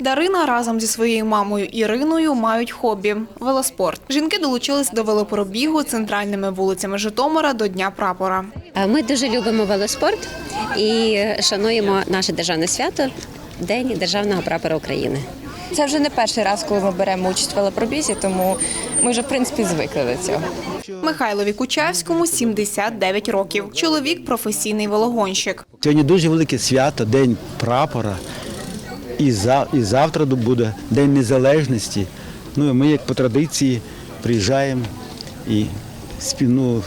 Дарина разом зі своєю мамою Іриною мають хобі велоспорт. Жінки долучились до велопробігу центральними вулицями Житомира до Дня прапора. Е, Ми дуже любимо велоспорт і шануємо наше державне свято День державного прапора України. Це вже не перший раз, коли ми беремо участь в велопробізі, тому ми вже в принципі звикли до цього. Михайлові Кучавському 79 років. Чоловік професійний велогонщик. Сьогодні дуже велике свято, День прапора. І, за, і завтра буде День Незалежності. Ну, і ми, як по традиції, приїжджаємо і спільно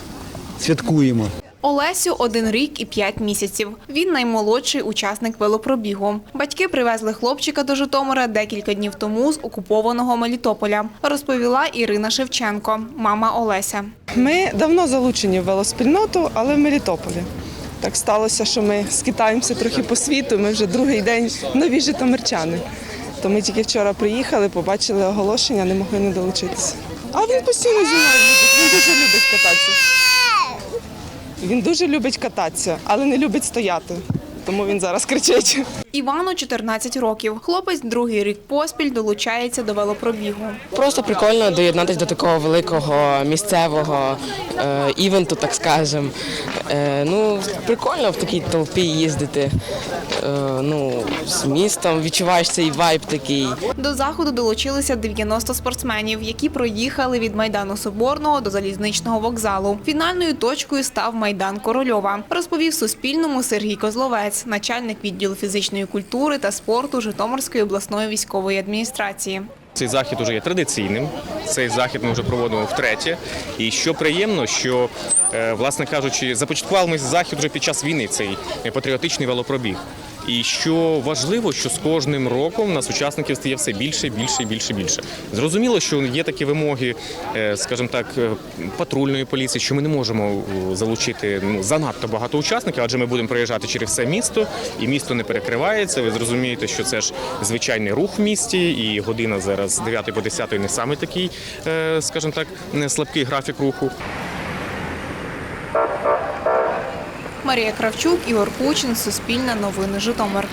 святкуємо. Олесю один рік і п'ять місяців. Він наймолодший учасник велопробігу. Батьки привезли хлопчика до Житомира декілька днів тому з окупованого Мелітополя, розповіла Ірина Шевченко, мама Олеся. Ми давно залучені в велоспільноту, але в Мелітополі. Так сталося, що ми скитаємося трохи по світу. Ми вже другий день нові житомирчани. То ми тільки вчора приїхали, побачили оголошення, не могли не долучитися. А він постійно зі мною любить, він дуже любить кататися. Він дуже любить кататися, але не любить стояти. Тому він зараз кричить. Івану 14 років. Хлопець другий рік поспіль долучається до велопробігу. Просто прикольно доєднатися до такого великого місцевого е, івенту, так скажемо. Е, ну, прикольно в такій толпі їздити. Е, ну, з містом відчуваєш цей вайб такий. До заходу долучилися 90 спортсменів, які проїхали від майдану Соборного до залізничного вокзалу. Фінальною точкою став майдан Корольова. Розповів Суспільному Сергій Козловець, начальник відділу фізичної культури та спорту Житомирської обласної військової адміністрації. Цей захід уже є традиційним. Цей захід ми вже проводимо втретє. І що приємно, що, е, власне кажучи, започаткували ми захід вже під час війни, цей патріотичний велопробіг. І що важливо, що з кожним роком нас учасників стає все більше, більше, більше, більше. Зрозуміло, що є такі вимоги, е, скажімо так, е, патрульної поліції, що ми не можемо залучити ну, занадто багато учасників, адже ми будемо проїжджати через все місто, і місто не перекривається. Ви зрозумієте, що це ж звичайний рух в місті, і година зараз з 9 по 10 не саме такий, скажімо так, слабкий графік руху. Марія Кравчук, Ігор Кучин, Суспільне новини Житомир.